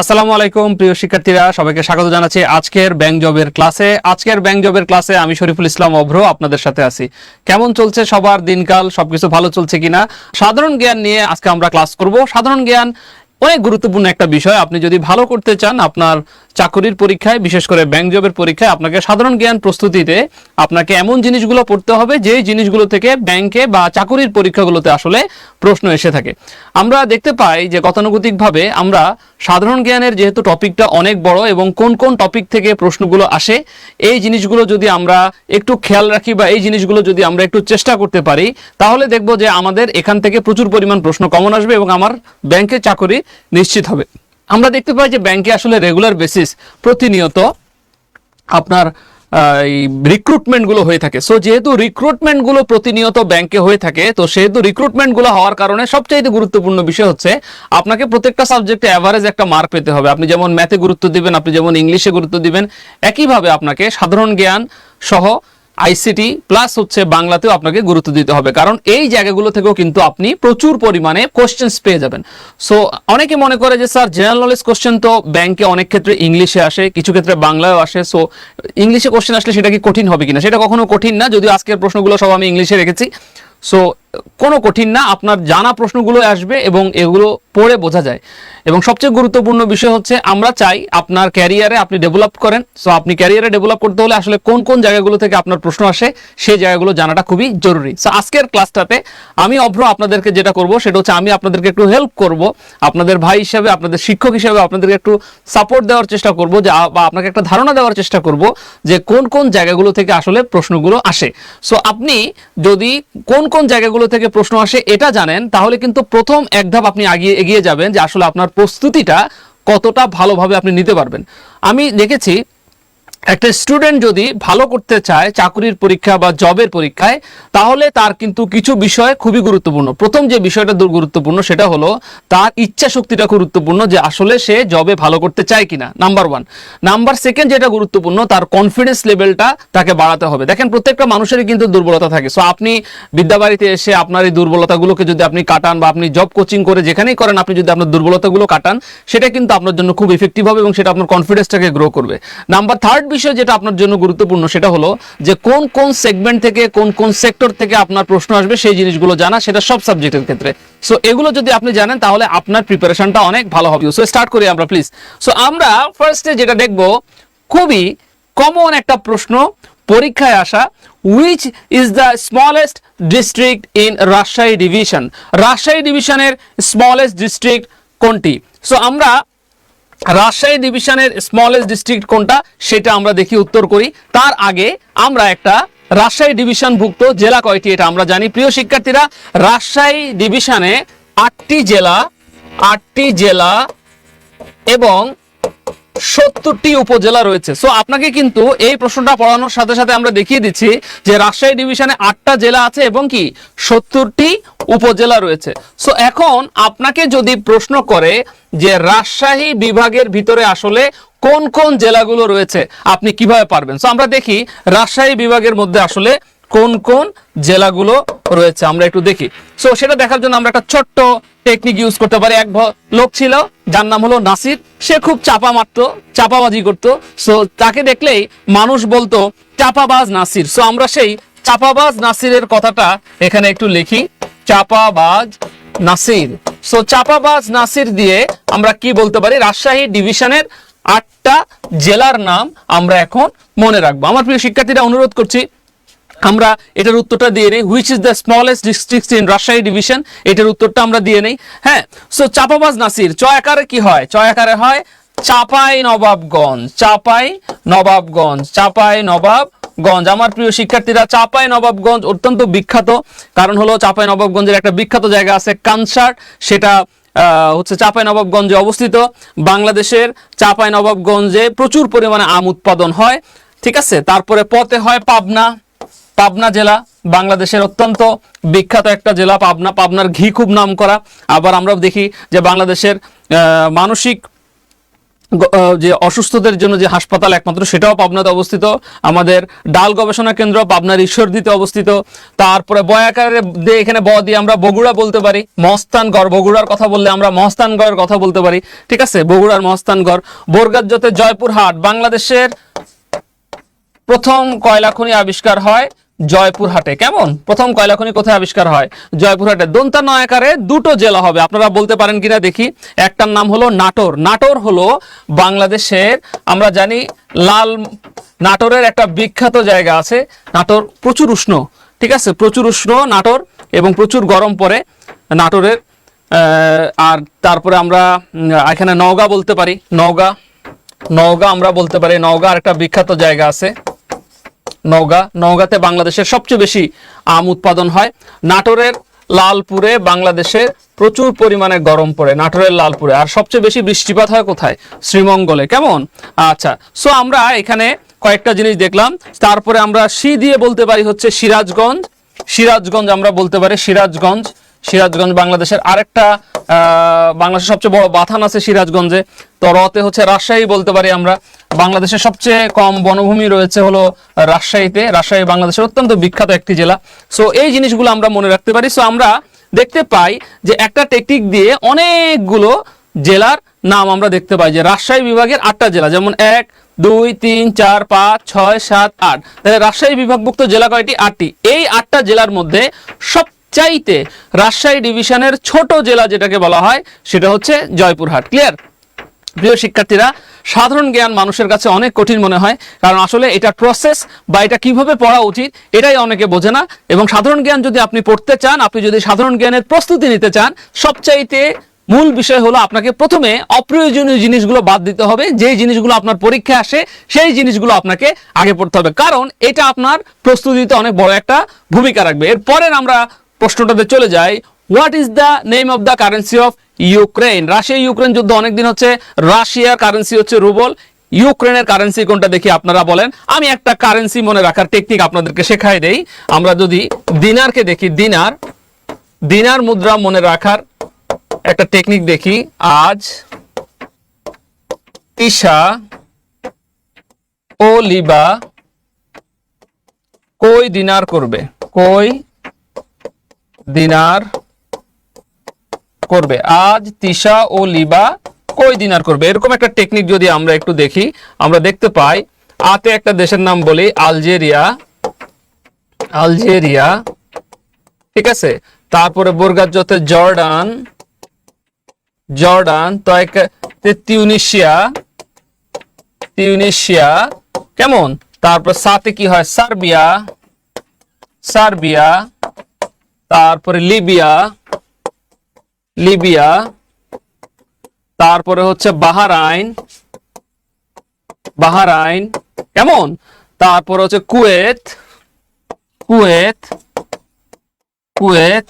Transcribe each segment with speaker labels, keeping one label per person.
Speaker 1: আসসালামু আলাইকুম, প্রিয় শিক্ষার্থীরা। সবাইকে স্বাগত জানাচ্ছি আজকের ব্যাংক জবের ক্লাসে। আজকের ব্যাংক জবের ক্লাসে আমি শরীফুল ইসলাম অভ্র আপনাদের সাথে আছি। কেমন চলছে সবার দিনকাল? সবকিছু ভালো চলছে কিনা? সাধারণ জ্ঞান নিয়ে আজকে আমরা ক্লাস করব। সাধারণ জ্ঞান অনেক গুরুত্বপূর্ণ একটা বিষয়। আপনি যদি ভালো করতে চান, আপনার চাকরির পরীক্ষায়, বিশেষ করে ব্যাংক জবের পরীক্ষায় আপনাকে সাধারণ জ্ঞান প্রস্তুতিতে আপনাকে এমন জিনিসগুলো পড়তে হবে যে জিনিসগুলো থেকে ব্যাংকে বা চাকরির পরীক্ষাগুলোতে আসলে প্রশ্ন এসে থাকে। আমরা দেখতে পাই যে গতানুগতিকভাবে আমরা সাধারণ জ্ঞানের যেহেতু টপিকটা অনেক বড় এবং কোন কোন টপিক থেকে প্রশ্নগুলো আসে, এই জিনিসগুলো যদি আমরা একটু খেয়াল রাখি বা এই জিনিসগুলো যদি আমরা একটু চেষ্টা করতে পারি, তাহলে দেখব যে আমাদের এখান থেকে প্রচুর পরিমাণ প্রশ্ন কমন আসবে এবং আমার ব্যাংকে চাকরি নিশ্চিত হবে। আমরা দেখতে পাই যে ব্যাংকে আসলে রেগুলার বেসিস প্রতিনিয়ত আপনার এই রিক্রুটমেন্টগুলো হয়ে থাকে। সো যেহেতু রিক্রুটমেন্টগুলো প্রতিনিয়ত ব্যাংকে হয়ে থাকে, তো সেহেতু রিক্রুটমেন্টগুলো হওয়ার কারণে সবচাইতে গুরুত্বপূর্ণ বিষয় হচ্ছে আপনাকে প্রত্যেকটা সাবজেক্টে অ্যাভারেজ একটা মার্ক পেতে হবে। আপনি যেমন ম্যাথে গুরুত্ব দিবেন, আপনি যেমন ইংলিশে গুরুত্ব দিবেন, একইভাবে আপনাকে সাধারণ জ্ঞান সহ আইসিটি প্লাস হচ্ছে বাংলাতেও আপনাকে গুরুত্ব দিতে হবে। কারণ এই জায়গাগুলো থেকেও কিন্তু আপনি প্রচুর পরিমাণে কোশ্চেন্স পেয়ে যাবেন। সো অনেকে মনে করে যে, স্যার জেনারেল নলেজ কোশ্চেন তো ব্যাংকে অনেক ক্ষেত্রে ইংলিশে আসে, কিছু ক্ষেত্রে বাংলায়ও আসে। সো ইংলিশে কোশ্চেন আসলে সেটা কি কঠিন হবে কিনা? সেটা কখনো কঠিন না, যদিও আজকের প্রশ্নগুলো সব আমি ইংলিশে রেখেছি। সো কোনো কঠিন না, আপনার জানা প্রশ্নগুলো আসবে এবং এগুলো পড়ে বোঝা যায়। এবং সবচেয়ে গুরুত্বপূর্ণ বিষয় হচ্ছে, আমরা চাই আপনার ক্যারিয়ারে আপনি ডেভেলপ করেন। সো আপনি ক্যারিয়ারে ডেভেলপ করতে হলে আসলে কোন কোন জায়গাগুলো থেকে আপনার প্রশ্ন আসে, সেই জায়গাগুলো জানাটা খুবই জরুরি। সো আজকের ক্লাসটাতে আমি অভ্র আপনাদেরকে যেটা করব, সেটা হচ্ছে আমি আপনাদেরকে একটু হেল্প করব। আপনাদের ভাই হিসাবে, আপনাদের শিক্ষক হিসাবে আপনাদেরকে একটু সাপোর্ট দেওয়ার চেষ্টা করব, যে, বা আপনাকে একটা ধারণা দেওয়ার চেষ্টা করব যে কোন কোন জায়গাগুলো থেকে আসলে প্রশ্নগুলো আসে। সো আপনি যদি কোন কোন জায়গাগুলো থেকে প্রশ্ন আসে, এটা জানেন, তাহলে কিন্তু প্রথম এক ধাপ আপনি আগিয়ে, এগিয়ে যাবেন যে আসলে আপনার প্রস্তুতিটা কতটা ভালোভাবে আপনি নিতে পারবেন। আমি দেখেছি একটা স্টুডেন্ট যদি ভালো করতে চায়, চাকরির পরীক্ষা বা জবের পরীক্ষায়, তাহলে তার কিন্তু কিছু বিষয় খুবই গুরুত্বপূর্ণ। প্রথম যে বিষয়টা গুরুত্বপূর্ণ, সেটা হলো তার ইচ্ছা শক্তিটা গুরুত্বপূর্ণ যে আসলে সে জবে ভালো করতে চায় কিনা। নাম্বার ওয়ান নাম্বার সেকেন্ড যেটা গুরুত্বপূর্ণ, তার কনফিডেন্স লেভেলটা তাকে বাড়াতে হবে। দেখেন, প্রত্যেকটা মানুষেরই কিন্তু দুর্বলতা থাকে। সো আপনি বিদ্যাবাড়িতে এসে আপনার এই দুর্বলতাগুলোকে যদি আপনি কাটান বা আপনি জব কোচিং করে যেখানেই করেন, আপনি যদি আপনার দুর্বলতাগুলো কাটান, সেটা কিন্তু আপনার জন্য খুব ইফেক্টিভ হবে এবং সেটা আপনার কনফিডেন্সটাকে গ্রো করবে। নাম্বার থার্ড বিষয় যেটা আপনার জন্য গুরুত্বপূর্ণ সেটা হলো যে কোন কোন সেগমেন্ট থেকে, কোন কোন সেক্টর থেকে আপনার প্রশ্ন আসবে সেই জিনিসগুলো জানা, সেটা সব সাবজেক্টের ক্ষেত্রে। সো এগুলো যদি আপনি জানেন তাহলে আপনার প্রিপারেশনটা অনেক ভালো হবে। সো স্টার্ট করি আমরা প্লিজ সো আমরা ফার্স্টে যেটা দেখব, খুবই কমন একটা প্রশ্ন পরীক্ষায় আসা which is the smallest district in Rajshahi division Rajshahi ডিভিশনের স্মলেস্ট ডিস্ট্রিক্ট কোনটি? সো আমরা রাজশাহী ডিভিশনের স্মলেস্ট ডিস্ট্রিক্ট কোনটা, সেটা আমরা দেখি, উত্তর করি। তার আগে আমরা একটা রাজশাহী ডিভিশনভুক্ত জেলা কয়টি, এটা আমরা জানি। প্রিয় শিক্ষার্থীরা, রাজশাহী ডিভিশনে আটটি জেলা আটটি জেলা এবং সত্তরটি উপজেলা রয়েছে। সো আপনাকে কিন্তু এই প্রশ্নটা পড়ানোর সাথে সাথে আমরা দেখিয়ে দিচ্ছি যে রাজশাহী ডিভিশনে আটটা জেলা আছে এবং কি সত্তরটি উপজেলা রয়েছে। সো এখন আপনাকে যদি প্রশ্ন করে যে রাজশাহী বিভাগের ভিতরে আসলে কোন কোন জেলাগুলো রয়েছে, আপনি কীভাবে পারবেন? সো আমরা দেখি রাজশাহী বিভাগের মধ্যে আসলে কোন কোন জেলাগুলো রয়েছে, আমরা একটু দেখি। সো সেটা দেখার জন্য আমরা একটা ছোট্ট টেকনিক ইউজ করতে পারি। এক লোক ছিল, যার নাম হলো নাসির। সে খুব চাপা মারতো, চাপাবাজি করতো। সো তাকে দেখলেই মানুষ বলতো, চাপাবাজ নাসির। সো আমরা সেই চাপাবাজ নাসিরের কথাটা এখানে একটু লিখি। চাপাবাজ নাসির। সো চাপাবাজ নাসির দিয়ে আমরা কি বলতে পারি? রাজশাহী ডিভিশনের আটটা জেলার নাম আমরা এখন মনে রাখব। আমার প্রিয় শিক্ষার্থীরা, অনুরোধ করছি আমরা এটার উত্তরটা দিয়ে নেই which is the smallest district in Rajshahi division এটার উত্তরটা আমরা দিয়ে নেই হ্যাঁ? সো চাপাবাজ নাসির চয় আকারে কি হয়? চয় আকারে হয় চাপাই নবাবগঞ্জ চাপাই নবাবগঞ্জ চাপাই নবাবগঞ্জ। আমার প্রিয় শিক্ষার্থীরা, চাপাই নবাবগঞ্জ অত্যন্ত বিখ্যাত। কারণ হলো চাপাই নবাবগঞ্জের একটা বিখ্যাত জায়গা আছে কানসার্ট সেটা হচ্ছে চাপাই নবাবগঞ্জে অবস্থিত। বাংলাদেশের চাপাই নবাবগঞ্জে প্রচুর পরিমাণে আম উৎপাদন হয়। ঠিক আছে? তারপরে পথে হয় পাবনা। পাবনা জেলা বাংলাদেশের অত্যন্ত বিখ্যাত একটা জেলা, পাবনা। পাবনার ঘি খুব নাম করা আবার আমরা দেখি যে বাংলাদেশের মানসিক যে অসুস্থদের জন্য যে হাসপাতাল একমাত্র, সেটাও পাবনাতে অবস্থিত। আমাদের ডাল গবেষণা কেন্দ্র পাবনার ঈশ্বরদীতে অবস্থিত। তারপরে বয়াকারে দিয়ে এখানে ব দিয়ে আমরা বগুড়া বলতে পারি। মহস্তানগড় বগুড়ার কথা বললে আমরা মহস্তানগড়ের কথা বলতে পারি। ঠিক আছে? বগুড়ার মহস্তানগড় বোরগাজ্যতে জয়পুরহাট, বাংলাদেশের প্রথম কয়লা খনি আবিষ্কার হয় জয়পুরহাটে। কেমন? প্রথম কয়লা খনি কোথায় আবিষ্কার হয়? জয়পুরহাটে দন্তা নয়াকারে দুটো জেলা হবে। আপনারা বলতে পারেন কিনা দেখি। একটার নাম হলো নাটোর। নাটোর হলো বাংলাদেশের, আমরা জানি, লাল, নাটোরের একটা বিখ্যাত জায়গা আছে। নাটোর প্রচুর উষ্ণ, ঠিক আছে? প্রচুর উষ্ণ নাটোর এবং প্রচুর গরম পড়ে নাটোরের। আর তারপরে আমরা এখানে নওগাঁ বলতে পারি। নওগাঁ নওগাঁ আমরা বলতে পারি। নওগাঁ একটা বিখ্যাত জায়গা আছে। নওগাঁ। নওগাঁতে বাংলাদেশের সবচেয়ে বেশি আম উৎপাদন হয়। নাটোরের লালপুরে বাংলাদেশে প্রচুর পরিমাণে গরম পড়ে, নাটোরের লালপুরে। আর সবচেয়ে বেশি বৃষ্টিপাত হয় কোথায়? শ্রীমঙ্গলে। কেমন? আচ্ছা সো আমরা এখানে কয়েকটা জিনিস দেখলাম। তারপরে আমরা সি দিয়ে বলতে পারি হচ্ছে সিরাজগঞ্জ। সিরাজগঞ্জ আমরা বলতে পারি সিরাজগঞ্জ। সিরাজগঞ্জ বাংলাদেশের আরেকটা বাংলাদেশের সবচেয়ে বড় বাথান আছে সিরাজগঞ্জে। তো রতে হচ্ছে রাজশাহী বলতে পারি আমরা। বাংলাদেশের সবচেয়ে কম বনভূমি রয়েছে হলো রাজশাহীতে। রাজশাহী বাংলাদেশের অত্যন্ত বিখ্যাত একটি জেলা। সো এই জিনিসগুলো আমরা মনে রাখতে পারি। সো আমরা দেখতে পাই যে একটা টেকনিক দিয়ে অনেকগুলো জেলার নাম আমরা দেখতে পাই যে রাজশাহী বিভাগের আটটা জেলা। যেমন এক, দুই, তিন, চার, পাঁচ, ছয়, সাত, আট। তাহলে রাজশাহী বিভাগভুক্ত জেলা কয়টি? আটটি। এই আটটা জেলার মধ্যে সবচাইতে রাজশাহী ডিভিশনের ছোট জেলা যেটাকে বলা হয়, সেটা হচ্ছে জয়পুরহাট। ক্লিয়ার প্রিয় শিক্ষার্থীরা, সাধারণ জ্ঞান মানুষের কাছে অনেক কঠিন মনে হয়, কারণ আসলে এটা প্রসেস বা এটা কীভাবে পড়া উচিত, এটাই অনেকে বোঝে না। এবং সাধারণ জ্ঞান যদি আপনি পড়তে চান, আপনি যদি সাধারণ জ্ঞানের প্রস্তুতি নিতে চান, সবচাইতে মূল বিষয় হলো আপনাকে প্রথমে অপ্রয়োজনীয় জিনিসগুলো বাদ দিতে হবে, যেই জিনিসগুলো আপনার পরীক্ষায় আসে, সেই জিনিসগুলো আপনাকে আগে পড়তে হবে। কারণ এটা আপনার প্রস্তুতিতে অনেক বড় একটা ভূমিকা রাখবে। এরপরের আমরা প্রশ্নটাতে চলে যাই what is the name of the currency of Ukraine Russia, Ukraine যুদ্ধ অনেকদিন হচ্ছে, রাশিয়ার কারেন্সি হচ্ছে রুবল ইউক্রেনের কারেন্সি কোনটা দেখি আপনারা বলেন। আমি একটা কারেন্সি মনে রাখার টেকনিক আপনাদেরকে শেখাই দেই। আমরা যদি দিনারকে দেখি, দিনার দিনার মুদ্রা মনে রাখার একটা টেকনিক দেখি। আজ তিশা ও লিবা কই দিনার করবে? কই দিনার করবে। আজ তিশা ও লিবা কই দিনার করবে? এরকম একটা টেকনিক যদি আমরা একটু দেখি, আমরা দেখতে পাই, আতে একটা দেশের নাম বলি আলজেরিয়া। আলজেরিয়া, ঠিক আছে? তারপরে বোরগাজ্যতে জর্ডান জর্ডান, তো এক তিউনিশিয়া তিউনিশিয়া, কেমন? তারপর সাথে কি হয়? সার্বিয়া সার্বিয়া তারপরে লিবিয়া লিবিয়া তারপরে হচ্ছে বাহারাইন বাহারাইন কেমন? তারপরে হচ্ছে কুয়েত কুয়েত কুয়েত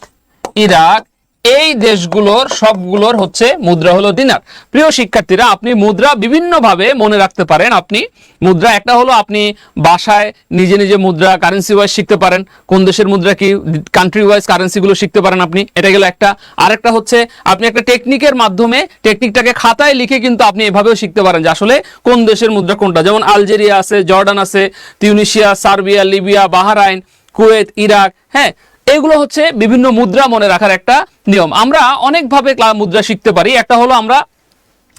Speaker 1: ইরাক এই দেশগুলোর সবগুলোর হচ্ছে মুদ্রা হলো দিনার। প্রিয় শিক্ষার্থীরা, আপনি মুদ্রা বিভিন্নভাবে মনে রাখতে পারেন। আপনি মুদ্রা, একটা হলো আপনি বাসায় নিজে নিজে মুদ্রা কারেন্সি ওয়াইজ শিখতে পারেন। কোন দেশের মুদ্রা কি কান্ট্রি ওয়াইজ কারেন্সিগুলো শিখতে পারেন আপনি। এটা গেল একটা। আরেকটা হচ্ছে, আপনি একটা টেকনিকের মাধ্যমে টেকনিকটাকে খাতায় লিখে কিন্তু আপনি এভাবেও শিখতে পারেন যে আসলে কোন দেশের মুদ্রা কোনটা। যেমন আলজেরিয়া আছে, জর্ডান আছে, Tunisia, Serbia, Libya, Bahrain, Kuwait, Iraq হ্যাঁ? এগুলো হচ্ছে বিভিন্ন মুদ্রা মনে রাখার একটা নিয়ম। আমরা অনেকভাবে মুদ্রা শিখতে পারি। একটা হলো আমরা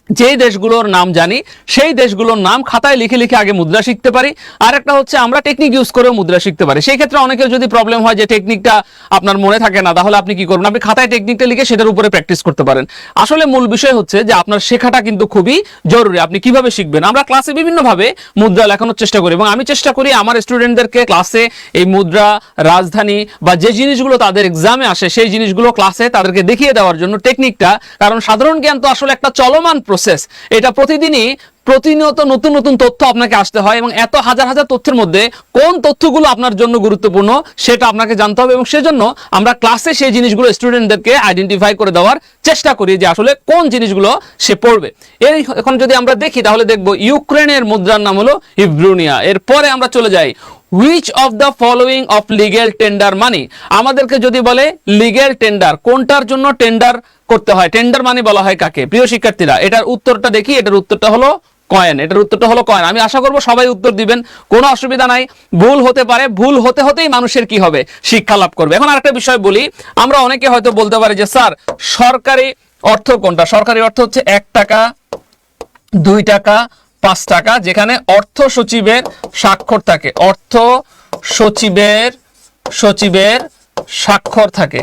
Speaker 1: যেই দেশগুলোর নাম জানি, সেই দেশগুলোর নাম খাতায় লিখে লিখে আগে মুদ্রা শিখতে পারি। আর একটা হচ্ছে, আমরা টেকনিক ইউজ করেও মুদ্রা শিখতে পারি। সেই ক্ষেত্রে অনেকের যদি প্রবলেম হয় যে টেকনিকটা আপনার মনে থাকে না, তাহলে আপনি কি করবেন আপনি খাতায় টেকনিকটা লিখে সেটার উপরে প্র্যাকটিস করতে পারেন। আসলে মূল বিষয় হচ্ছে যে আপনার শেখাটা কিন্তু খুবই জরুরি। আপনি কীভাবে শিখবেন? আমরা ক্লাসে বিভিন্নভাবে মুদ্রা লেখানোর চেষ্টা করি এবং আমি চেষ্টা করি আমার স্টুডেন্টদেরকে ক্লাসে এই মুদ্রা, রাজধানী বা যে জিনিসগুলো তাদের এক্সামে আসে, সেই জিনিসগুলো ক্লাসে তাদেরকে দেখিয়ে দেওয়ার জন্য টেকনিকটা কারণ সাধারণ জ্ঞান তো আসলে একটা চলমান প্রসেস এটা প্রতিদিনই প্রতিনিয়ত নতুন নতুন তথ্য আপনাকে আসতে হয় এবং এত হাজার হাজার তথ্যের মধ্যে কোন তথ্যগুলো আপনার জন্য গুরুত্বপূর্ণ সেটা আপনাকে জানতে হবে এবং সেজন্য আমরা ক্লাসে সেই জিনিসগুলো স্টুডেন্টদেরকে আইডেন্টিফাই করে দেওয়ার চেষ্টা করি যে আসলে কোন জিনিসগুলো সে পড়বে। এর এখন যদি আমরা দেখি তাহলে দেখব ইউক্রেনের মুদ্রার নাম হলো ইব্রুনিয়া এরপরে আমরা চলে যাই which of the following of legal tender money আমাদেরকে যদি বলে লিগেল টেন্ডার কোনটার জন্য টেন্ডার করতে হয়? টেন্ডার মানি বলা হয় কাকে? প্রিয় শিক্ষার্থীরা, এটার উত্তরটা দেখি, এটার উত্তরটা হলো কয়েন এটার উত্তরটা হলো কয়েন আমি আশা করব সবাই উত্তর দিবেন, কোনো অসুবিধা নাই। ভুল হতে পারে, ভুল হতে হতেই মানুষের কি হবে? শিক্ষা লাভ করবে। এখন আরেকটা বিষয় বলি, আমরা অনেকে হয়তো বলতে পারি যে, স্যার, সরকারি অর্থ কোনটা? সরকারি অর্থ হচ্ছে এক টাকা, দুই টাকা পাঁচ টাকা, যেখানে অর্থ সচিবের স্বাক্ষর থাকে। অর্থ সচিবের সচিবের স্বাক্ষর থাকে।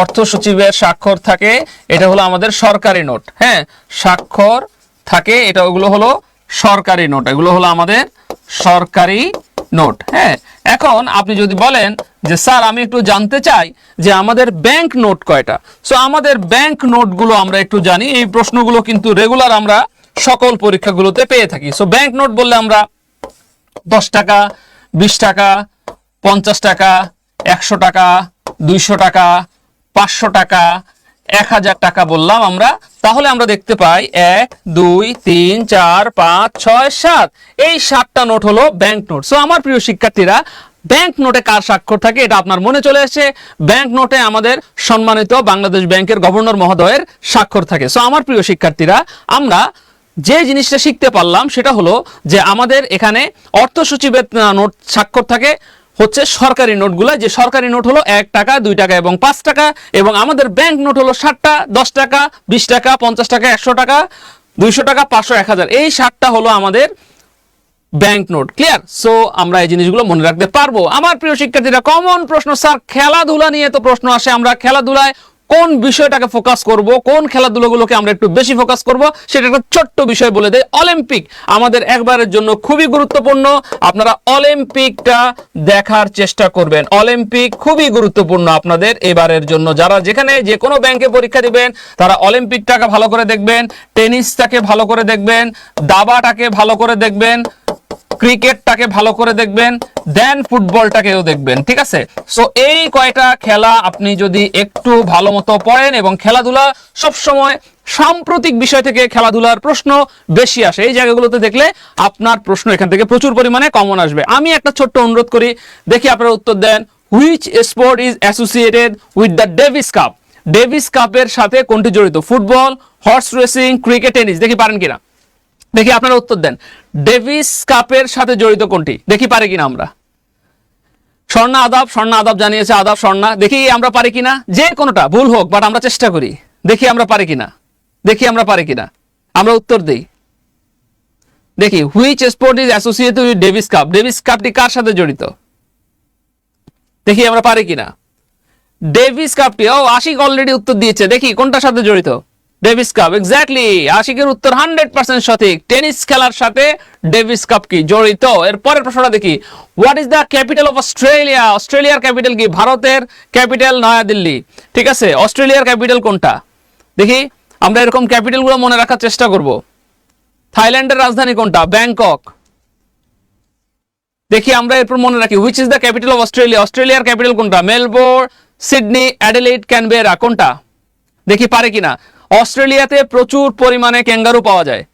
Speaker 1: অর্থ সচিবের স্বাক্ষর থাকে, এটা হলো আমাদের সরকারি নোট। হ্যাঁ স্বাক্ষর থাকে, এটা ওগুলো হলো সরকারি নোট, এগুলো হলো আমাদের সরকারি নোট। হ্যাঁ এখন আপনি যদি বলেন যে, স্যার, আমি একটু জানতে চাই যে আমাদের ব্যাংক নোট কয়টা? সো আমাদের ব্যাংক নোটগুলো আমরা একটু জানি, এই প্রশ্নগুলো কিন্তু রেগুলার আমরা সকল পরীক্ষাগুলোতে পেয়ে থাকি। সো ব্যাংক নোট বললে আমরা দশ টাকা, বিশ টাকা, পঞ্চাশ টাকা, একশো টাকা, দুইশো টাকা, পাঁচশো টাকা, এক হাজার টাকা বললাম আমরা। তাহলে আমরা দেখতে পাই এক, দুই, তিন, চার, পাঁচ, ছয়, সাত। এই সাতটা নোট হলো ব্যাংক নোট সো আমার প্রিয় শিক্ষার্থীরা ব্যাংক নোটে কার স্বাক্ষর থাকে এটা আপনার মনে চলে এসেছে ব্যাংক নোটে আমাদের সম্মানিত বাংলাদেশ ব্যাংকের গভর্নর মহোদয়ের স্বাক্ষর থাকে। সো আমার প্রিয় শিক্ষার্থীরা, আমরা যে জিনিসটা শিখতে পারলাম সেটা হলো যে আমাদের এখানে অর্থ সচিবের নোট স্বাক্ষর থাকে হচ্ছে সরকারি নোটগুলো, যে সরকারি নোট হলো এক টাকা, দুই টাকা এবং পাঁচ টাকা এবং আমাদের ব্যাংক নোট হলো ষাটটা দশ টাকা, বিশ টাকা, পঞ্চাশ টাকা, একশো টাকা, দুইশো টাকা, পাঁচশো, এক হাজার। এই ষাটটা হলো আমাদের ব্যাংক নোট। ক্লিয়ার সো আমরা এই জিনিসগুলো মনে রাখতে পারব। আমার প্রিয় শিক্ষার্থীরা কমন প্রশ্ন, স্যার, খেলাধুলা নিয়ে তো প্রশ্ন আসে। আমরা খেলাধুলায় কোন বিষয়টাকে ফোকাস করব, কোন খেলাধুলোগুলোকে আমরা একটু বেশি ফোকাস করব, সেটা একটা ছোট্ট বিষয় বলে দেয় অলিম্পিক আমাদের একবারের জন্য খুবই গুরুত্বপূর্ণ। আপনারা অলিম্পিকটা দেখার চেষ্টা করবেন। অলিম্পিক খুবই গুরুত্বপূর্ণ আপনাদের এবারের জন্য। যারা যেখানে যে কোনো ব্যাংকে পরীক্ষা দিবেন, তারা অলিম্পিকটাকে ভালো করে দেখবেন টেনিসটাকে ভালো করে দেখবেন, দাবাটাকে ভালো করে দেখবেন ক্রিকেটটাকে ভালো করে দেখবেন দেন ফুটবলটাকেও দেখবেন, ঠিক আছে? সো এই কয়টা খেলা আপনি যদি একটু ভালো মতো পড়েন এবং খেলাধুলা সব সময় সাম্প্রতিক বিষয় থেকে খেলাধুলার প্রশ্ন বেশি আসে, এই জায়গাগুলোতে দেখলে আপনার প্রশ্ন এখান থেকে প্রচুর পরিমাণে কমন আসবে। আমি একটা ছোট্ট অনুরোধ করি, দেখি আপনারা উত্তর দেন which sport is associated with the Davis cup Davis কাপের সাথে কোনটি জড়িত? Football horse racing cricket tennis দেখি পারেন কিনা? দেখি আপনারা উত্তর দেন। ডেভিস কাপের সাথে জড়িত কোনটি? দেখি পারে কিনা আমরা। স্বর্ণা আদাব স্বর্ণা আদাব জানিয়েছে আদাব স্বর্ণা। দেখি আমরা পারি কিনা? যে কোনোটা, ভুল হোক বাট আমরা চেষ্টা করি। দেখি আমরা পারি কিনা। দেখি আমরা পারি কিনা। আমরা উত্তর দেই। দেখি which sport is associated with Davis Cup Davis কাপটি কার সাথে জড়িত? দেখি আমরা পারি কিনা। ডেভিস কাপটি ও, আশিক অলরেডি উত্তর দিয়েছে। দেখি, কোনটার সাথে জড়িত? ডেভিস কাপ এক্স্যাক্টলি আশিকের উত্তর হান্ড্রেড পার্সেন্ট সঠিক। টেনিস খেলার সাথে ডেভিস কাপ কি জড়িত? এর পরের প্রশ্নটা দেখি। What is the capital of Australia অস্ট্রেলিয়ার ক্যাপিটাল কি? ভারতের ক্যাপিটাল নয়াদিল্লি। ঠিক আছে, অস্ট্রেলিয়ার ক্যাপিটাল কোনটা? দেখি, আমরা এরকম ক্যাপিটালগুলো মনে রাখার চেষ্টা করব। থাইল্যান্ডের রাজধানী কোনটা? ব্যাংকক। দেখি, আমরা এরপর মনে রাখি which is the capital of Australia অস্ট্রেলিয়ার ক্যাপিটাল কোনটা? মেলবোর্ন, সিডনি অ্যাডিলেড ক্যানবেরা, কোনটা? দেখি, পারে কিনা। অস্ট্রেলিয়াতে প্রচুর পরিমাণে ক্যাঙ্গারু পাওয়া যায়।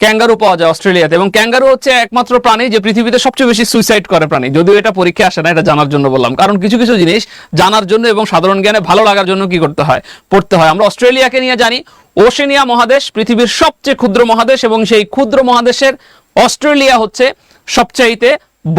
Speaker 1: ক্যাঙ্গারু পাওয়া যায় অস্ট্রেলিয়াতে এবং ক্যাঙ্গারু হচ্ছে একমাত্র প্রাণী যে পৃথিবীতে সবচেয়ে বেশি সুইসাইড করে প্রাণী। যদিও এটা পরীক্ষা আসে না, এটা জানার জন্য বললাম। কারণ কিছু কিছু জিনিস জানার জন্য এবং সাধারণ জ্ঞানে ভালো লাগার জন্য কি করতে হয়? পড়তে হয়। আমরা অস্ট্রেলিয়াকে নিয়ে জানি, ওশেনিয়া মহাদেশ পৃথিবীর সবচেয়ে ক্ষুদ্র মহাদেশ এবং সেই ক্ষুদ্র মহাদেশের অস্ট্রেলিয়া হচ্ছে সবচাইতে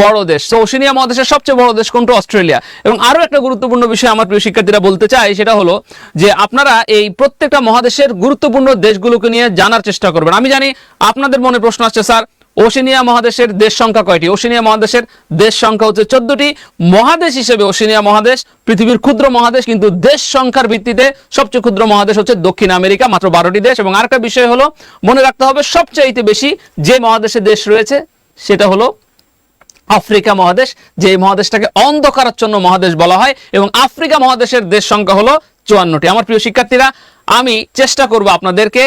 Speaker 1: বড় দেশ। তো ওশেনিয়া মহাদেশের সবচেয়ে বড় দেশ কোনটা? অস্ট্রেলিয়া। এবং আরও একটা গুরুত্বপূর্ণ বিষয় আমার প্রিয় শিক্ষার্থীরা বলতে চাই সেটা হলো যে আপনারা এই প্রত্যেকটা মহাদেশের গুরুত্বপূর্ণ দেশগুলোকে নিয়ে জানার চেষ্টা করবেন। আমি জানি আপনাদের মনে প্রশ্ন আসছে, স্যার, ওশেনিয়া মহাদেশের দেশ সংখ্যা কয়টি? ওশেনিয়া মহাদেশের দেশ সংখ্যা হচ্ছে চোদ্দটি। মহাদেশ হিসেবে ওশেনিয়া মহাদেশ পৃথিবীর ক্ষুদ্র মহাদেশ, কিন্তু দেশ সংখ্যার ভিত্তিতে সবচেয়ে ক্ষুদ্র মহাদেশ হচ্ছে দক্ষিণ আমেরিকা, মাত্র বারোটি দেশ। এবং আরেকটা বিষয় হলো, মনে রাখতে হবে, সবচাইতে বেশি যে মহাদেশে দেশ রয়েছে, সেটা হলো আফ্রিকা মহাদেশ, যে মহাদেশটাকে অন্ধকারাচ্ছন্ন মহাদেশ বলা হয়, এবং আফ্রিকা মহাদেশের দেশ সংখ্যা হলো চুয়ান্নটি। আমার প্রিয় শিক্ষার্থীরা, আমি চেষ্টা করব আপনাদেরকে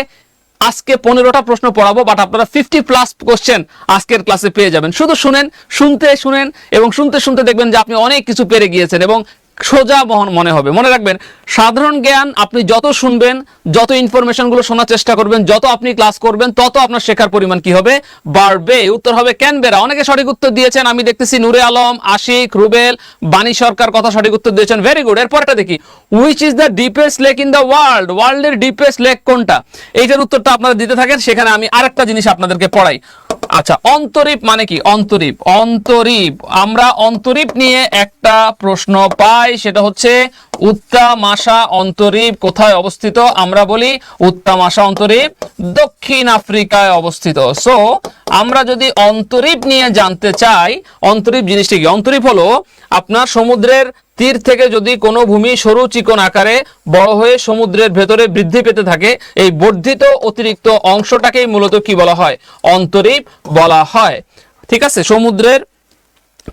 Speaker 1: আজকে পনেরোটা প্রশ্ন পড়াবো বাট আপনারা ফিফটি প্লাস কোশ্চেন আজকের ক্লাসে পেয়ে যাবেন। শুধু শুনেন, শুনতে শুনেন, এবং শুনতে শুনতে দেখবেন যে আপনি অনেক কিছু পেরে গিয়েছেন, এবং সোজা মনে হবে। মনে রাখবেন, সাধারণ জ্ঞান আপনি যত শুনবেন, যত ইনফরমেশনগুলো শোনার চেষ্টা করবেন, যত আপনি ক্লাস করবেন, তত আপনার শেখার পরিমাণ কি হবে বাড়বে। উত্তর হবে ক্যানবেরা। অনেকে সঠিক উত্তর দিয়েছেন, আমি দেখতেছি নুরে আলম, আশিক, রুবেল, বাণী সরকার কথা সঠিক উত্তর দিয়েছেন। ভেরি গুড এরপরটা দেখি। Which is the deepest lake in the world ওয়ার্ল্ডের ডিপেস্ট লেক কোনটা? এইটার উত্তরটা আপনারা দিতে থাকেন, সেখানে আমি আরেকটা জিনিস আপনাদেরকে পড়াই। আচ্ছা অন্তরীপ মানে কি? অন্তরীপ। অন্তরীপ। আমরা অন্তরীপ নিয়ে একটা প্রশ্ন পাই সেটা হচ্ছে উত্তামাশা অন্তরীপ কোথায় অবস্থিত? আমরা বলি উত্তামাশা অন্তরীপ দক্ষিণ আফ্রিকায় অবস্থিত। সো আমরা যদি অন্তরীপ নিয়ে জানতে চাই, অন্তরীপ জিনিসটি কি? অন্তরীপ হলো আপনার সমুদ্রের তীর থেকে যদি কোনো ভূমি সরু চিকন আকারে বড় হয়ে সমুদ্রের ভেতরে বৃদ্ধি পেতে থাকে, এই বর্ধিত অতিরিক্ত অংশটাকেই মূলত কি বলা হয়? অন্তরীপ বলা হয়। ঠিক আছে? সমুদ্রের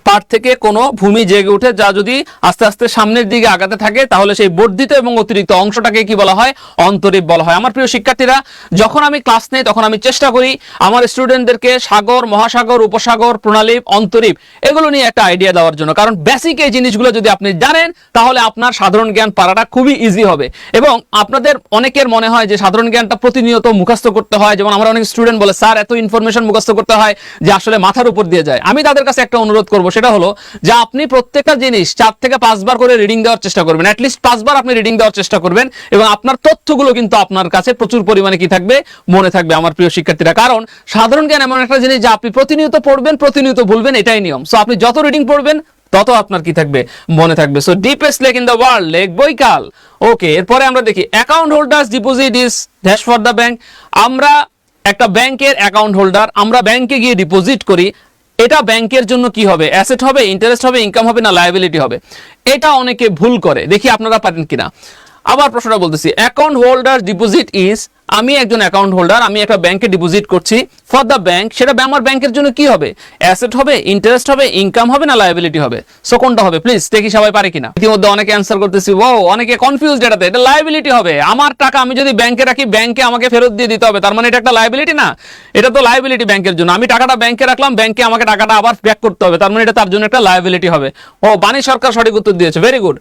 Speaker 1: পার থেকে কোনো ভূমি জেগে উঠে যা যদি আস্তে আস্তে সামনের দিকে আগাতে থাকে, তাহলে সেই বর্ধিত এবং অতিরিক্ত অংশটাকে কি বলা হয়? অন্তরীপ বলা হয়। আমার প্রিয় শিক্ষার্থীরা, যখন আমি ক্লাস নেই, তখন আমি চেষ্টা করি আমার স্টুডেন্টদেরকে সাগর, মহাসাগর, উপসাগর, প্রণালী, অন্তরীপ এগুলো নিয়ে একটা আইডিয়া দেওয়ার জন্য। কারণ বেসিক এই জিনিসগুলো যদি আপনি জানেন, তাহলে আপনার সাধারণ জ্ঞান পারাটা খুবই ইজি হবে। এবং আপনাদের অনেকের মনে হয় যে সাধারণ জ্ঞানটা প্রতিনিয়ত মুখস্থ করতে হয়। যেমন আমার অনেক স্টুডেন্ট বলে, স্যার, এত ইনফরমেশন মুখস্থ করতে হয় যে আসলে মাথার উপর দিয়ে যায়। আমি তাদের কাছে একটা অনুরোধ করব সেটা হলো যে আপনি প্রত্যেকটা জিনিস চার থেকে পাঁচবার করে রিডিং দেওয়ার চেষ্টা করবেন। অ্যাটলিস্ট পাঁচবার আপনি রিডিং দেওয়ার চেষ্টা করবেন এবং আপনার তথ্যগুলো কিন্তু আপনার কাছে প্রচুর পরিমাণে কি থাকবে? মনে থাকবে আমার প্রিয় শিক্ষার্থীরা। কারণ সাধারণ জ্ঞান এমন একটা জিনিস যা আপনি প্রতিনিয়ত পড়বেন, প্রতিনিয়ত ভুলবেন, এটাই নিয়ম। সো আপনি যত রিডিং পড়বেন, তত আপনার কি থাকবে? মনে থাকবে। So deepest lake in the world lake Baikal okay এরপরে আমরা দেখি account holders deposit is dash for the bank আমরা একটা ব্যাংকের অ্যাকাউন্ট হোল্ডার আমরা ব্যাংকে গিয়ে ডিপোজিট করি। এটা ব্যাংকের জন্য কি হবে? অ্যাসেট হবে ইন্টারেস্ট হবে ইনকাম হবে না লায়াবিলিটি হবে। এটা অনেকে ভুল করে। দেখি আপনারা পারেন কিনা। আবার প্রশ্নটা বলতেছি অ্যাকাউন্ট হোল্ডার ডিপোজিট ইজ আমি একজন অ্যাকাউন্ট হোল্ডার আমি একটা ব্যাংকে ডিপোজিট করছি ফর দ্য ব্যাংক সেটা আমার ব্যাংকের জন্য কি হবে? অ্যাসেট হবে ইন্টারেস্ট হবে ইনকাম হবে না লায়াবিলিটি হবে? সো কোনটা হবে? প্লিজ দেখি সবাই পারে কিনা। ইতিমধ্যে অনেকে অ্যান্সার করতেছি ও অনেকে কনফিউজড এটাতে, এটা লায়াবিলিটি হবে। আমার টাকা আমি যদি ব্যাংকে রাখি, ব্যাংকে আমাকে ফেরত দিয়ে দিতে হবে, তার মানে এটা একটা লায়াবিলিটি না? এটা তো লায়াবিলিটি ব্যাংকের জন্য। আমি টাকাটা ব্যাংকে রাখলাম, ব্যাংকে আমাকে টাকাটা আবার ব্যাক করতে হবে, তার মানে এটা তার জন্য একটা লায়াবিলিটি হবে। ও, বাণী সরকার সঠিক উত্তর দিয়েছে very good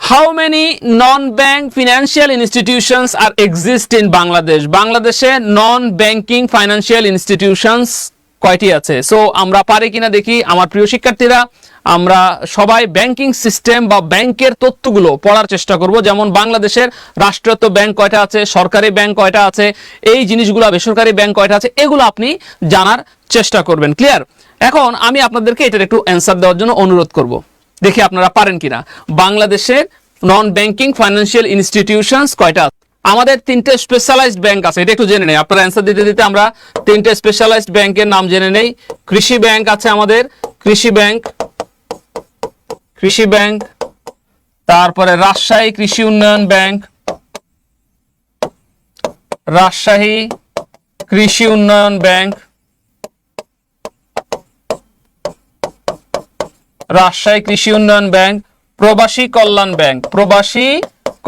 Speaker 1: how many non bank financial institutions are exist in Bangladesh বাংলাদেশে নন ব্যাংকিং ফাইন্যান্সিয়াল ইনস্টিটিউশনস কয়টি আছে? সো আমরা পারি কিনা দেখি আমার প্রিয় শিক্ষার্থীরা, আমরা সবাই ব্যাংকিং সিস্টেম বা ব্যাংকের তথ্যগুলো পড়ার চেষ্টা করব। যেমন বাংলাদেশের রাষ্ট্রায়ত্ত ব্যাংক কয়টা আছে, সরকারি ব্যাংক কয়টা আছে, এই জিনিসগুলো, বেসরকারি ব্যাংক কয়টা আছে, এগুলো আপনি জানার চেষ্টা করবেন। ক্লিয়ার এখন আমি আপনাদেরকে এটার একটু অ্যান্সার দেওয়ার জন্য অনুরোধ করব। দেখি আপনারা পারেন কিনা। বাংলাদেশের নন ব্যাংকিং ফাইন্যান্সিয়াল ইনস্টিটিউশনস কয়টা আমাদের তিনটে স্পেশালাইজড ব্যাংক আছে। এটা একটু জেনে নেই। আপনারা অ্যান্সার দিতে দিতে আমরা তিনটে স্পেশালাইজড ব্যাংকের নাম জেনে নেই। কৃষি ব্যাংক আছে আমাদের। কৃষি ব্যাংক কৃষি ব্যাংক তারপরে রাজশাহী কৃষি উন্নয়ন ব্যাংক রাজশাহী কৃষি উন্নয়ন ব্যাংক রাজশাহী কৃষি উন্নয়ন ব্যাংক প্রবাসী কল্যাণ ব্যাংক প্রবাসী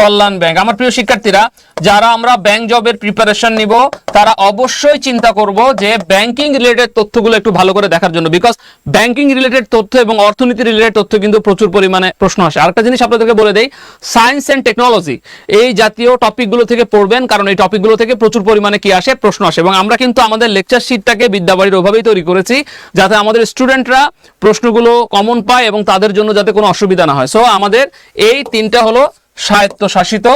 Speaker 1: কল্যাণ ব্যাংক। আমার প্রিয় শিক্ষার্থীরা, যারা আমরা ব্যাংক জবের প্রিপারেশন নিব, তারা অবশ্যই চিন্তা করব যে ব্যাংকিং রিলেটেড তথ্যগুলো একটু ভালো করে দেখার জন্য। বিকজ ব্যাংকিং রিলেটেড তথ্য এবং অর্থনীতি রিলেটেড তথ্য কিন্তু প্রচুর পরিমাণে প্রশ্ন আসে। আরেকটা জিনিস আপনাদেরকে বলে দেই সায়েন্স এন্ড টেকনোলজি এই জাতীয় টপিকগুলো থেকে পড়বেন, কারণ এই টপিকগুলো থেকে প্রচুর পরিমাণে কি আসে? প্রশ্ন আসে। এবং আমরা কিন্তু আমাদের লেকচার শিটটাকে বিদ্যাবাড়ির ওভাবেই তৈরি করেছি, যাতে আমাদের স্টুডেন্টরা প্রশ্নগুলো কমন পায় এবং তাদের জন্য যাতে কোনো অসুবিধা না হয়। সো আমাদের এই তিনটা হলো স্বায়ত্তশাসিত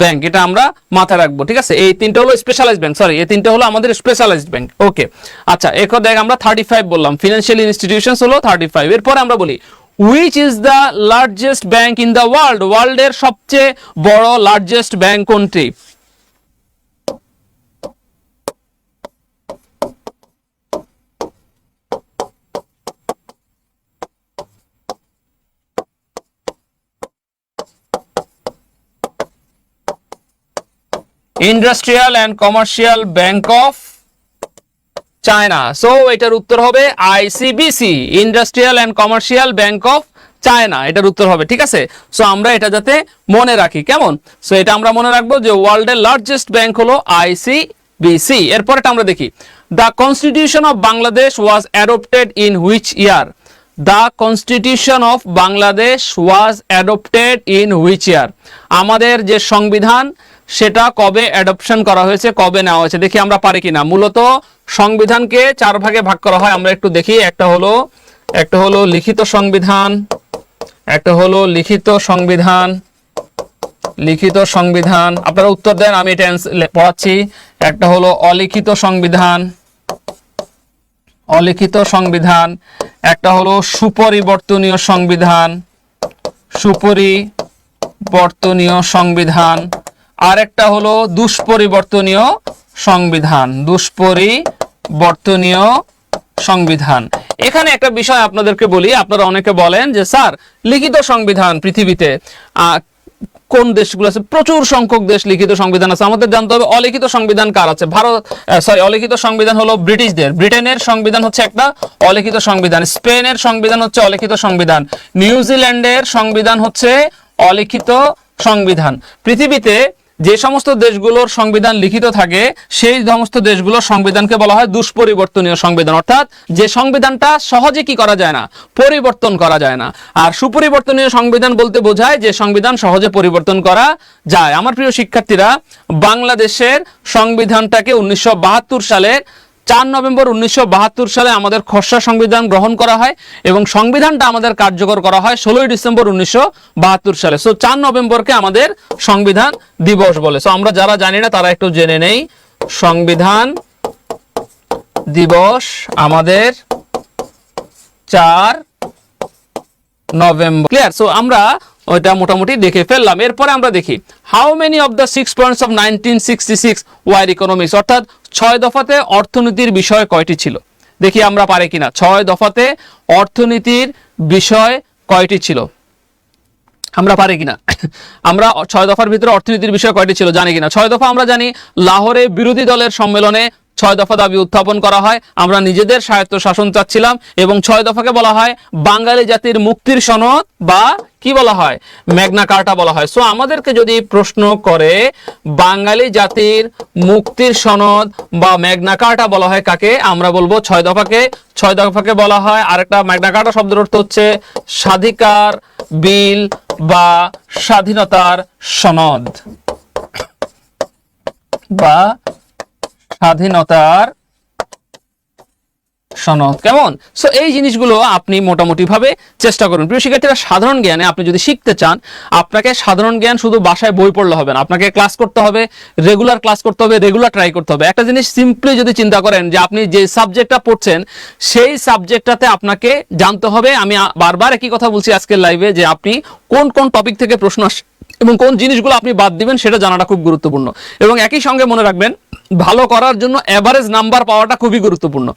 Speaker 1: ব্যাংক, এটা আমরা মাথায় রাখব, ঠিক আছে? এই তিনটা হলো স্পেশালাইজড ব্যাংক সরি এই তিনটা হলো আমাদের স্পেশালাইজড ব্যাংক ওকে আচ্ছা এখন দেখ আমরা থার্টি ফাইভ বললাম ফিনান্সিয়াল ইনস্টিটিউশন হলো থার্টি ফাইভ এরপর আমরা বলি which is the largest bank in the world ওয়ার্ল্ডের সবচেয়ে বড় লার্জেস্ট ব্যাংক কোনটি? Industrial and commercial bank of China so এটার উত্তর হবে ICBC industrial and commercial bank of China এটার উত্তর হবে, ঠিক আছে? সো আমরা এটা যাতে মনে রাখি, কেমন? সো এটা আমরা মনে রাখব যে ওয়ার্ল্ডের লার্জেস্ট ব্যাংক হলো আইসিবিসি এরপরটা আমরা দেখি। The constitution of Bangladesh was adopted in which year the constitution of Bangladesh was adopted in which year আমাদের যে সংবিধান সেটা কবে অ্যাডপশন করা হয়েছে, কবে নেওয়া হয়েছে, দেখি আমরা পারি কিনা। মূলত সংবিধানকে চার ভাগে ভাগ করা হয়, আমরা একটু দেখি। একটা হলো একটা হলো লিখিত সংবিধান, একটা হলো লিখিত সংবিধান লিখিত সংবিধান। আপনারা উত্তর দেন, আমি ans- পড়াচ্ছি। একটা হলো অলিখিত সংবিধান অলিখিত সংবিধান। একটা হলো সুপরিবর্তনীয় সংবিধান সুপরিবর্তনীয় সংবিধান। আর একটা হলো দুষ্পরিবর্তনীয় সংবিধান দুষ্পরিবর্তনীয় সংবিধান। এখানে একটা বিষয় আপনাদেরকে বলি, আপনারা অনেকে বলেন যে, স্যার, লিখিত সংবিধান পৃথিবীতে কোন দেশগুলো আছে? প্রচুর সংখ্যক দেশ লিখিত সংবিধান আছে। আমাদের জানতে হবে, অলিখিত সংবিধান কার আছে? ভারত সরি অলিখিত সংবিধান হলো ব্রিটিশদের। ব্রিটেনের সংবিধান হচ্ছে একটা অলিখিত সংবিধান। স্পেনের সংবিধান হচ্ছে অলিখিত সংবিধান। নিউজিল্যান্ডের সংবিধান হচ্ছে অলিখিত সংবিধান। পৃথিবীতে যে সমস্ত দেশগুলোর সংবিধান লিখিত থাকে, সেই সমস্ত দেশগুলোর সংবিধানকে বলা হয় দুষ্পরিবর্তনীয় সংবিধান। অর্থাৎ যে সংবিধানটা সহজে কি করা যায় না, পরিবর্তন করা যায় না। আর সুপরিবর্তনীয় সংবিধান বলতে বোঝায় যে সংবিধান সহজে পরিবর্তন করা যায়। আমার প্রিয় শিক্ষার্থীরা, বাংলাদেশের সংবিধানটাকে উনিশশো সালের চার নভেম্বর উনিশশো বাহাত্তর সালে আমাদের খসড়া সংবিধান গ্রহণ করা হয় এবং সংবিধানটা আমাদের কার্যকর করা হয় ষোলোই ডিসেম্বর উনিশশো বাহাত্তর সালে। সো চার নভেম্বরকে আমাদের সংবিধান দিবস বলে। সো আমরা যারা জানি না, তারা একটু জেনে নেই। সংবিধান দিবস আমাদের চার নভেম্বর। ক্লিয়ার সো আমরা ওইটা মোটামুটি দেখে ফেললাম। এরপরে আমরা দেখি how many of the six points of nineteen sixty six were economics অর্থাৎ ছয় দফাতে অর্থনীতির বিষয় কয়টি ছিল? দেখি আমরা পারি কিনা। ছয় দফাতে অর্থনীতির বিষয় কয়টি ছিল? আমরা পারি কিনা? আমরা ছয় দফার ভিতরে অর্থনীতির বিষয় কয়টি ছিল জানি কিনা? ছয় দফা আমরা জানি লাহোরে বিরোধী দলের সম্মেলনে ছয় দফা দাবি উত্থাপন করা হয়। আমরা নিজেদের স্বায়ত্ত শাসন চাচ্ছিলাম এবং ছয় দফাকে বলা হয় বাঙালি জাতির মুক্তির সনদ বা কি বলা হয়? মেঘনা কার্টা বলা হয়। সো আমাদেরকে যদি প্রশ্ন করে, বাঙালি জাতির মুক্তির সনদ বা মেঘনা কার্টা বলা হয় কাকে? আমরা বলব ছয় দফাকে। ছয় দফাকে বলা হয় আরেকটা মেঘনা কার্টা শব্দের অর্থ হচ্ছে স্বাধিকার, বিল বা স্বাধীনতার সনদ বা স্বাধীনতার সনদ। কেমন? সো এই জিনিসগুলো আপনি মোটামুটি ভাবে চেষ্টা করুন। প্রিয় শিক্ষার্থীরা, সাধারণ জ্ঞানে আপনি যদি শিখতে চান, আপনাকে সাধারণ জ্ঞান শুধু বাসায় বই পড়লে হবে না। আপনাকে ক্লাস করতে হবে রেগুলার ক্লাস করতে হবে রেগুলার ট্রাই করতে হবে। একটা জিনিস সিম্পলি যদি চিন্তা করেন যে, আপনি যে সাবজেক্টটা পড়ছেন, সেই সাবজেক্টটাতে আপনাকে জানতে হবে। আমি বারবার একই কথা বলছি আজকের লাইভে যে, আপনি কোন কোন টপিক থেকে প্রশ্ন এবং কোন জিনিসগুলো আপনি বাদ দিবেন সেটা জানাটা খুব গুরুত্বপূর্ণ। এবং একই সঙ্গে মনে রাখবেন, ভালো করার জন্য এভারেজ নাম্বার পাওয়াটা খুবই গুরুত্বপূর্ণ।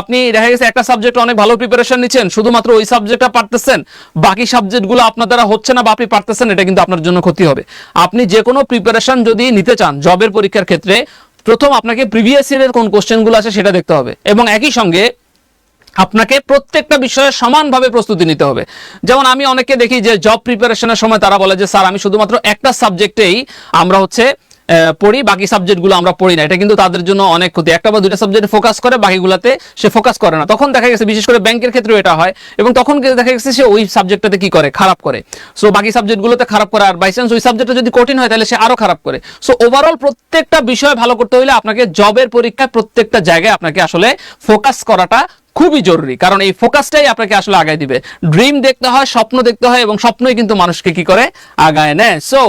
Speaker 1: আপনি দেখা গেছে একটা সাবজেক্ট অনেক ভালো প্রিপারেশন নিচ্ছেন, শুধুমাত্র ওই সাবজেক্টটা পারতেছেন, বাকি সাবজেক্টগুলো আপনার দ্বারা হচ্ছে না বা আপনি পারতেছেন, এটা কিন্তু আপনার জন্য ক্ষতি হবে। আপনি যে কোনো প্রিপারেশন যদি নিতে চান জবের পরীক্ষার ক্ষেত্রে, প্রথম আপনাকে প্রিভিয়াস ইয়ারের কোন কোশ্চেনগুলো আছে সেটা দেখতে হবে। এবং একই সঙ্গে আপনাকে প্রত্যেকটা বিষয়ে সমানভাবে প্রস্তুতি নিতে হবে। যেমন আমি অনেকে দেখি যে জব প্রিপারেশনের সময় তারা বলে যে, স্যার, আমি শুধুমাত্র একটা সাবজেক্টেই আমরা হচ্ছে পড়ি, বাকি সাবজেক্টগুলো আমরা পড়ি না। এটা কিন্তু তাদের জন্য অনেক ক্ষতি। একটা বা দুইটা সাবজেক্টে ফোকাস করে, বাকিগুলোতে সে ফোকাস করে না। তখন দেখা গেছে, বিশেষ করে ব্যাংকের ক্ষেত্রেও এটা হয় এবং তখন দেখা গেছে সে ওই সাবজেক্টটাতে কি করে? খারাপ করে। সো বাকি সাবজেক্টগুলোতে খারাপ করে আর বাই চান্স ওই সাবজেক্টটা যদি কঠিন হয়, তাহলে সে আরও খারাপ করে। সো ওভারঅল প্রত্যেকটা বিষয় ভালো করতে হলে আপনাকে জবের পরীক্ষায় প্রত্যেকটা জায়গায় আপনাকে আসলে ফোকাস করাটা খুবই জরুরি। কারণ এই ফোকাসটাই আপনাকে আসলে আগায় দিবে। ড্রিম দেখতে হয়, স্বপ্ন দেখতে হয় এবং স্বপ্নই কিন্তু মানুষকে কি করে? আগায় নেয়। সো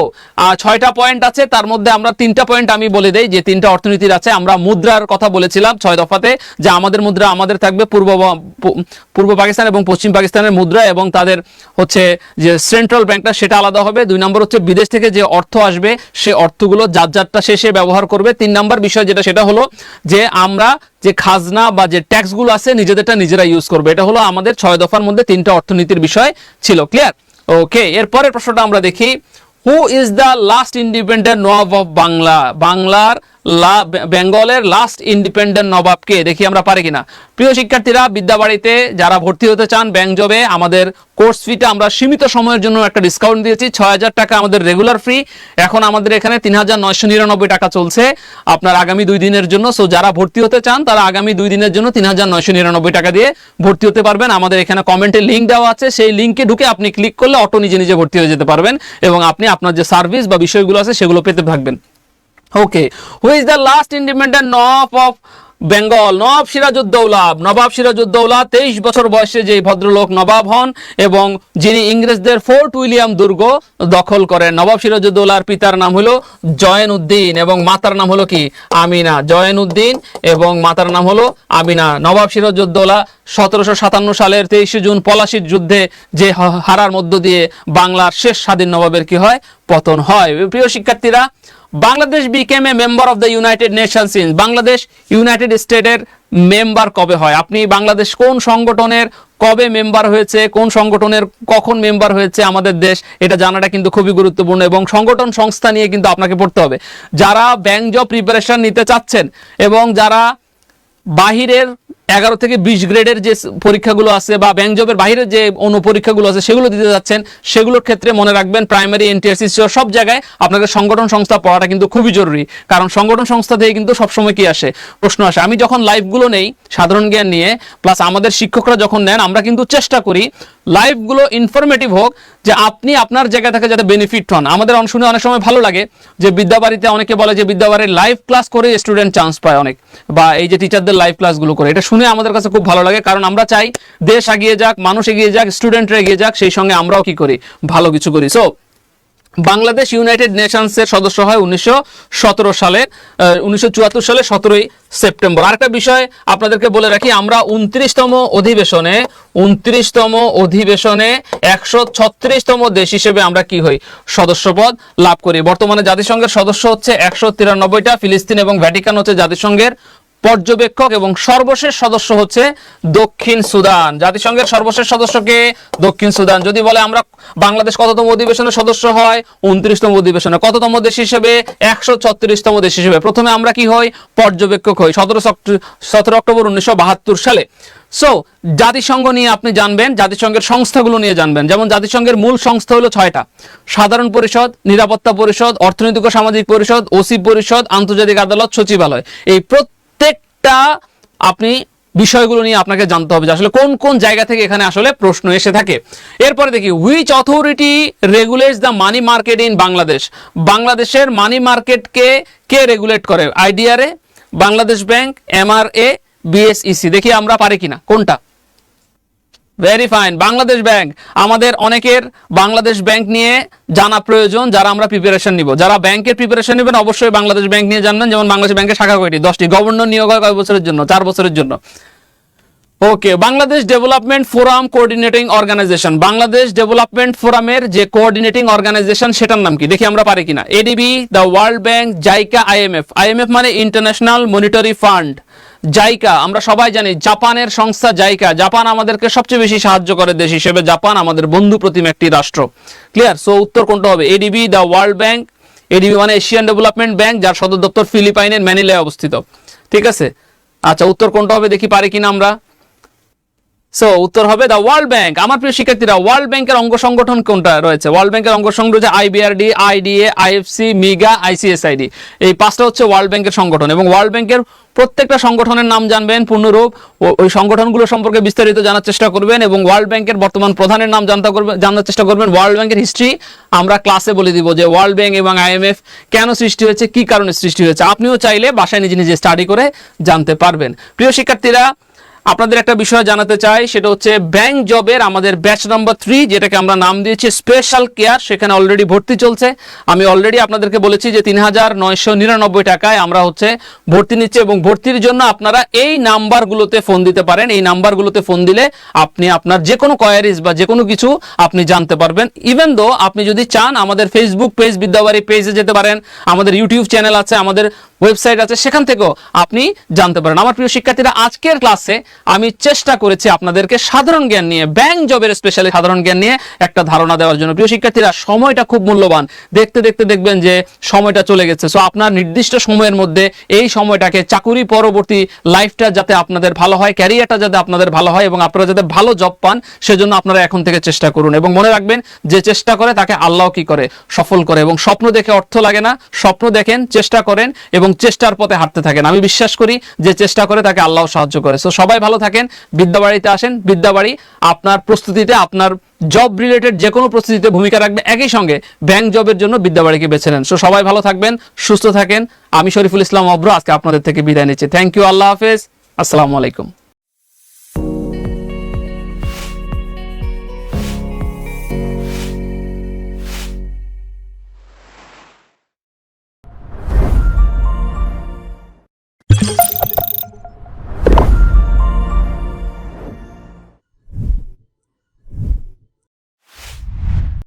Speaker 1: ছয়টা পয়েন্ট আছে। তার মধ্যে আমরা তিনটা পয়েন্ট আমি বলে দেই। যে তিনটা অর্থনীতির আছে, আমরা মুদ্রার কথা বলেছিলাম ছয় দফাতে। যে আমাদের মুদ্রা আমাদের থাকবে পূর্ব পূর্ব পাকিস্তান এবং পশ্চিম পাকিস্তানের মুদ্রা এবং তাদের হচ্ছে যে সেন্ট্রাল ব্যাংকটা সেটা আলাদা হবে। দুই নম্বর হচ্ছে বিদেশ থেকে যে অর্থ আসবে, সে অর্থগুলো যার যারটা শেষে ব্যবহার করবে। তিন নম্বর বিষয় যেটা, সেটা হলো যে আমরা যে খাজনা বা যে ট্যাক্সগুলো আছে নিজেদেরটা নিজেরা ইউজ করবে। এটা হলো আমাদের ছয় দফার মধ্যে তিনটা অর্থনীতির বিষয় ছিল ক্লিয়ার ওকে এরপরের প্রশ্নটা আমরা দেখি। Who is the last independent nawab of Bangla বাংলার বেঙ্গলের লাস্ট ইন্ডিপেন্ডেন্ট নবাবকে দেখি আমরা পারি কিনা। প্রিয় শিক্ষার্থীরা, বিদ্যাবাড়িতে যারা ভর্তি হতে চান ব্যাংক জবে আমাদের কোর্স ফিটা আমরা সীমিত সময়ের জন্য একটা ডিসকাউন্ট দিয়েছি। ছয় হাজার টাকা আমাদের রেগুলার ফ্রি এখন আমাদের এখানে তিন হাজার নয়শো নিরানব্বই টাকা চলছে আপনার আগামী দুই দিনের জন্য। সো যারা ভর্তি হতে চান, তারা আগামী দুই দিনের জন্য তিন হাজার নয়শো নিরানব্বই টাকা দিয়ে ভর্তি হতে পারবেন। আমাদের এখানে কমেন্টে লিঙ্ক দেওয়া আছে। সেই লিঙ্কে ঢুকে আপনি ক্লিক করলে অটো নিজে নিজে ভর্তি হয়ে যেতে পারবেন এবং আপনি আপনার যে সার্ভিস বা বিষয়গুলো আছে, সেগুলো পেতে থাকবেন। Okay who is the last independent nawab of Bengal nawab Siraj-ud-Daulah nawab Siraj-ud-Daulah তেইশ বছর বয়সে যে ভদ্রলোক নবাব হন এবং যিনি ইংরেজদের ফোর্ট উইলিয়াম দুর্গ দখল করেন, নবাব সিরাজউদ্দৌলার পিতার নাম হলো জয়েন উদ্দিন এবং মাতার নাম হলো কি? আমিনা। জয়েন উদ্দিন এবং মাতার নাম হলো আমিনা। নবাব সিরাজউদ্দৌলা সতেরোশো সাতান্ন সালের তেইশে জুন পলাশির যুদ্ধে যে হারার মধ্য দিয়ে বাংলার শেষ স্বাধীন নবাবের কি হয়? পতন হয়। প্রিয় শিক্ষার্থীরা Bangladesh became a member of the United Nations in Bangladesh United স্টেটের মেম্বার কবে হয়? আপনি বাংলাদেশ কোন সংগঠনের কবে মেম্বার হয়েছে, কোন সংগঠনের কখন মেম্বার হয়েছে আমাদের দেশ, এটা জানাটা কিন্তু খুবই গুরুত্বপূর্ণ এবং সংগঠন সংস্থা নিয়ে কিন্তু আপনাকে পড়তে হবে। যারা ব্যাংক জব প্রিপারেশন নিতে চাচ্ছেন এবং যারা বাহিরের এগারো থেকে বিশ গ্রেডের যে পরীক্ষাগুলো আছে বা ব্যাংক জবের বাইরের যে অনু পরীক্ষাগুলো আছে, সেগুলো দিতে যাচ্ছেন। সেগুলোর ক্ষেত্রে মনে রাখবেন প্রাইমারি এনটিএসসি সব জায়গায় আপনাদের সংগঠন সংস্থা পড়াটা কিন্তু খুবই জরুরি। কারণ সংগঠন সংস্থা থেকে কিন্তু সবসময় কি আসে? প্রশ্ন আসে। আমি যখন লাইভগুলো নেই সাধারণ জ্ঞান নিয়ে প্লাস আমাদের শিক্ষকরা যখন নেন, আমরা কিন্তু চেষ্টা করি লাইভগুলো ইনফরমেটিভ হোক, যে আপনি আপনার জায়গা থেকে যাতে বেনিফিট হন। আমাদের শুনে অনেক সময় ভালো লাগে যে বিদ্যাবাড়িতে অনেকে বলে যে বিদ্যাবাড়ির লাইভ ক্লাস করে স্টুডেন্ট চান্স পায় অনেক, বা এই যে টিচারদের লাইভ ক্লাসগুলো করে। এটা শুনে আমাদের কাছে খুব ভালো লাগে, কারণ আমরা চাই দেশ এগিয়ে যাক, মানুষ এগিয়ে যাক স্টুডেন্টরা এগিয়ে যাক, সেই সঙ্গে আমরাও কি করি? ভালো কিছু করি। সো বাংলাদেশ ইউনাইটেড নেশনসের সদস্য হয় উনিশশো সালে উনিশশো সালে সতেরোই সেপ্টেম্বর। আরেকটা বিষয় আপনাদেরকে বলে রাখি, আমরা উনত্রিশতম অধিবেশনে উনত্রিশতম অধিবেশনে একশো ছত্রিশতম দেশ হিসেবে আমরা কি হই? সদস্যপদ লাভ করি। বর্তমানে জাতিসংঘের সদস্য হচ্ছে একশো তিরানব্বইটা, ফিলিস্তিন এবং ভ্যাটিকান হচ্ছে জাতিসংঘের পর্যবেক্ষক এবং সর্বশেষ সদস্য হচ্ছে দক্ষিণ সুদান। জাতিসংঘের সর্বশেষ সদস্যকে দক্ষিণ সুদান। যদি বলে আমরা বাংলাদেশ কততম অধিবেশনের সদস্য হয়? উনত্রিশতম অধিবেশনে। কততম দেশ হিসেবে? একশো ছত্রিশতম দেশ হিসেবে। প্রথমে আমরা কি হই? পর্যবেক্ষক হই। সতেরো সতেরো অক্টোবর উনিশশো বাহাত্তর সালে। সো জাতিসংঘ নিয়ে আপনি জানবেন, জাতিসংঘের সংস্থাগুলো নিয়ে জানবেন। যেমন জাতিসংঘের মূল সংস্থা হলো ছয়টা। সাধারণ পরিষদ, নিরাপত্তা পরিষদ, অর্থনৈতিক ও সামাজিক পরিষদ, ওসি পরিষদ, আন্তর্জাতিক আদালত, সচিবালয়। এই প্রত্যেকটা আপনি বিষয়গুলো নিয়ে আপনাকে জানতে হবে যে আসলে কোন কোন জায়গা থেকে এখানে আসলে প্রশ্ন এসে থাকে। এরপরে দেখি which authority regulates the money market in Bangladesh বাংলাদেশের মানি মার্কেটকে কে রেগুলেট করে? IDRA Bangladesh bank MRA BSEC দেখি আমরা পারি কিনা, কোনটা? ভেরি ফাইন বাংলাদেশ ব্যাংক আমাদের অনেকের বাংলাদেশ ব্যাংক নিয়ে জানা প্রয়োজন, যারা আমরা প্রিপারেশন নিব। যারা ব্যাংকের প্রিপারেশন নেবেন, অবশ্যই বাংলাদেশ ব্যাংক নিয়ে জানবেন, যেমন বাংলাদেশ ব্যাংকের শাখা কয়টি দশটি। গভর্নর নিয়োগ হয় কয় বছরের জন্য? চার বছরের জন্য। Okay Bangladesh development forum coordinating organization Bangladesh development ফোরামের যে কোঅর্ডিনেটিং অর্গানাইজেশন সেটার নাম কি? দেখি আমরা পারি কিনা। ADB the world bank JICA IMF IMF মানে ইন্টারন্যাশনাল মনিটারি ফান্ড জাইকা, আমরা সবাই জানি জাপানের সংস্থা জাইকা। জাপান আমাদেরকে সবচেয়ে বেশি সাহায্য করে দেশ হিসেবে। জাপান আমাদের বন্ধু প্রতিম একটি রাষ্ট্র। ক্লিয়ার সো উত্তর কোনটা হবে? ADB the world bank ADB মানে এশিয়ান ডেভেলপমেন্ট ব্যাংক যার সদর দপ্তর ফিলিপাইনের ম্যানিলায় অবস্থিত। ঠিক আছে? আচ্ছা উত্তর কোনটা হবে? দেখি পারি কিনা আমরা। সো উত্তর হবে দ্য ওয়ার্ল্ড ব্যাংক আমার প্রিয় শিক্ষার্থীরা ওয়ার্ল্ড ব্যাংকের অঙ্গ সংগঠন কোনটা রয়েছে? ওয়ার্ল্ড ব্যাংকের অঙ্গ সংগঠন রয়েছে IBRD IDA IFC MIGA ICSID এই পাঁচটা হচ্ছে ওয়ার্ল্ড ব্যাংকের সংগঠন এবং ওয়ার্ল্ড ব্যাংকের প্রত্যেকটা সংগঠনের নাম জানবেন, পূর্ণরূপ। ওই সংগঠনগুলো সম্পর্কে বিস্তারিত জানার চেষ্টা করবেন এবং ওয়ার্ল্ড ব্যাংকের বর্তমান প্রধানের নাম জানতে করবেন, জানার চেষ্টা করবেন। ওয়ার্ল্ড ব্যাংকের হিস্ট্রি আমরা ক্লাসে বলে দিব যে ওয়ার্ল্ড ব্যাংক এবং আইএমএফ কেন সৃষ্টি হয়েছে, কি কারণে সৃষ্টি হয়েছে। আপনিও চাইলে বাসায় নিজে নিজে স্টাডি করে জানতে পারবেন। প্রিয় শিক্ষার্থীরা আপনাদের একটা বিষয় জানাতে চাই, সেটা হচ্ছে ব্যাংক জবের আমাদের ব্যাচ নাম্বার থ্রি যেটাকে আমরা নাম দিয়েছি স্পেশাল কেয়ার সেখানে অলরেডি ভর্তি চলছে। আমি অলরেডি আপনাদেরকে বলেছি যে তিন হাজার নয়শো নিরানব্বই টাকায় আমরা হচ্ছে ভর্তি নিচ্ছি এবং ভর্তির জন্য আপনারা এই নাম্বারগুলোতে ফোন দিতে পারেন। এই নাম্বারগুলোতে ফোন দিলে আপনি আপনার যে কোনো কোয়ারিজ বা যে কোনো কিছু আপনি জানতে পারবেন। ইভেন দো আপনি যদি চান আমাদের ফেসবুক পেজ বিদ্যাবাড়ি পেজে যেতে পারেন, আমাদের ইউটিউব চ্যানেল আছে, আমাদের ওয়েবসাইট আছে, সেখান থেকেও আপনি জানতে পারেন। আমার প্রিয় শিক্ষার্থীরা, আজকের ক্লাসে আমি চেষ্টা করেছি আপনাদেরকে সাধারণ জ্ঞান নিয়ে, ব্যাংক জবের স্পেশালি সাধারণ জ্ঞান নিয়ে একটা ধারণা দেওয়ার জন্য। প্রিয় শিক্ষার্থীরা, সময়টা খুব মূল্যবান। দেখতে দেখতে দেখবেন যে সময়টা চলে গেছে। সো আপনার নির্দিষ্ট সময়ের মধ্যে এই সময়টাকে চাকুরি পরবর্তী লাইফটা যাতে আপনাদের ভালো হয় ক্যারিয়ারটা যাতে আপনাদের ভালো হয় এবং আপনারা যাতে ভালো জব পান, সেজন্য আপনারা এখন থেকে চেষ্টা করুন। এবং মনে রাখবেন, যে চেষ্টা করে, তাকে আল্লাহ কি করে? সফল করে। এবং স্বপ্ন দেখে অর্থ লাগে না। স্বপ্ন দেখেন, চেষ্টা করেন এবং চেষ্টার পথে হাঁটতে থাকেন। আমি বিশ্বাস করি যে চেষ্টা করে তাকে আল্লাহ সাহায্য করে। সো সবাই ভালো থাকেন, বিদ্যাবাড়িতে আসেন, বিদ্যাবাড়ি আপনার প্রস্তুতিতে, আপনার জব রিলেটেড যে কোনো প্রস্তুতিতে ভূমিকা রাখবে একই সঙ্গে ব্যাংক জবের জন্য বিদ্যাবাড়িকে বেছে নেন। সো সবাই ভালো থাকবেন, সুস্থ থাকেন। আমি শরীফুল ইসলাম অব্র, আজকে আপনাদের থেকে বিদায় নিচ্ছি। থ্যাংক ইউ আল্লাহ হাফেজ। আসসালামু আলাইকুম।